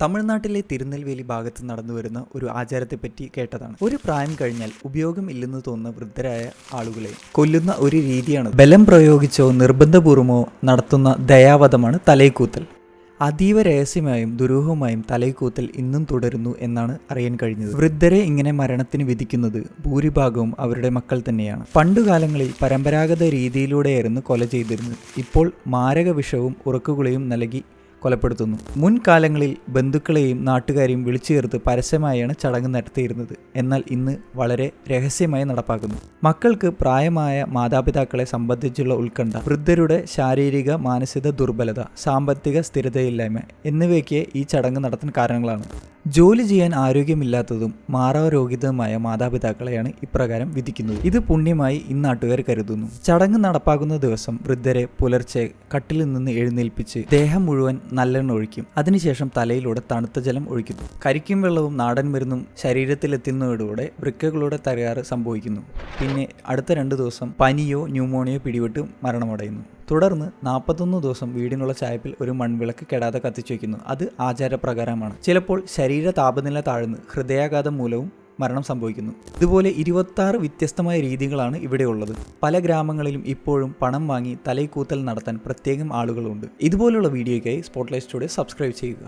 തമിഴ്നാട്ടിലെ തിരുനെൽവേലി ഭാഗത്ത് നടന്നുവരുന്ന ഒരു ആചാരത്തെപ്പറ്റി കേട്ടതാണ്. ഒരു പ്രായം കഴിഞ്ഞാൽ ഉപയോഗം ഇല്ലെന്ന് തോന്നുന്ന വൃദ്ധരായ ആളുകളെ കൊല്ലുന്ന ഒരു രീതിയാണ് ബലം പ്രയോഗിച്ചോ നിർബന്ധപൂർവമോ നടത്തുന്ന ദയാവധമാണ് തലൈക്കൂത്തൽ. അതീവ രഹസ്യമായും ദുരൂഹമായും തലൈക്കൂത്തൽ ഇന്നും തുടരുന്നു എന്നാണ് അറിയാൻ കഴിഞ്ഞത്. വൃദ്ധരെ ഇങ്ങനെ മരണത്തിന് വിധിക്കുന്നത് ഭൂരിഭാഗവും അവരുടെ മക്കൾ തന്നെയാണ്. പണ്ടുകാലങ്ങളിൽ പരമ്പരാഗത രീതിയിലൂടെയായിരുന്നു കൊല ചെയ്തിരുന്നത്. ഇപ്പോൾ മാരക വിഷവും ഉറക്കുകളെയും നൽകി കൊലപ്പെടുത്തുന്നു. മുൻകാലങ്ങളിൽ ബന്ധുക്കളെയും നാട്ടുകാരെയും വിളിച്ചു ചേർത്ത് പരസ്യമായാണ് ചടങ്ങ് നടത്തിയിരുന്നത്. എന്നാൽ ഇന്ന് വളരെ രഹസ്യമായി നടപ്പാക്കുന്നു. മക്കൾക്ക് പ്രായമായ മാതാപിതാക്കളെ സംബന്ധിച്ചുള്ള ഉത്കണ്ഠ വൃദ്ധരുടെ ശാരീരിക മാനസിക ദുർബലത സാമ്പത്തിക സ്ഥിരതയില്ലായ്മ എന്നിവയൊക്കെ ഈ ചടങ്ങ് നടത്താൻ കാരണങ്ങളാണ്. ജോലി ചെയ്യാൻ ആരോഗ്യമില്ലാത്തതും മാറാരോഗ്യതവുമായ മാതാപിതാക്കളെയാണ് ഇപ്രകാരം വിധിക്കുന്നത്. ഇത് പുണ്യമായി ഇന്നാട്ടുകാർ കരുതുന്നു. ചടങ്ങ് നടപ്പാക്കുന്ന ദിവസം വൃദ്ധരെ പുലർച്ചെ കട്ടിലിൽ നിന്ന് എഴുന്നേൽപ്പിച്ച് ദേഹം മുഴുവൻ നല്ലെണ്ണ ഒഴിക്കും. അതിനുശേഷം തലയിലൂടെ തണുത്ത ജലം ഒഴിക്കുന്നു. കരിക്കും വെള്ളവും നാടൻ മരുന്നും ശരീരത്തിലെത്തുന്നതോടെ വൃക്കകളുടെ തകരാറ് സംഭവിക്കുന്നു. പിന്നെ അടുത്ത രണ്ട് ദിവസം പനിയോ ന്യൂമോണിയോ പിടിപെട്ട് മരണമടയുന്നു. തുടർന്ന് നാൽപ്പത്തൊന്ന് ദിവസം വീടിനുള്ള ചായപ്പിൽ ഒരു മൺവിളക്ക് കെടാതെ കത്തിച്ചു വയ്ക്കുന്നു അത് ആചാരപ്രകാരമാണ്. ചിലപ്പോൾ ശരീര താപനില താഴ്ന്ന് ഹൃദയാഘാതം മൂലവും മരണം സംഭവിക്കുന്നു. ഇതുപോലെ ഇരുപത്താറ് വ്യത്യസ്തമായ രീതികളാണ് ഇവിടെയുള്ളത്. പല ഗ്രാമങ്ങളിലും ഇപ്പോഴും പണം വാങ്ങി തലൈക്കൂത്തൽ നടത്താൻ പ്രത്യേകം ആളുകളുണ്ട്. ഇതുപോലുള്ള വീഡിയോയ്ക്കായി സ്പോട്ട്ലൈറ്റ് സ്റ്റുഡിയോ സബ്സ്ക്രൈബ് ചെയ്യുക.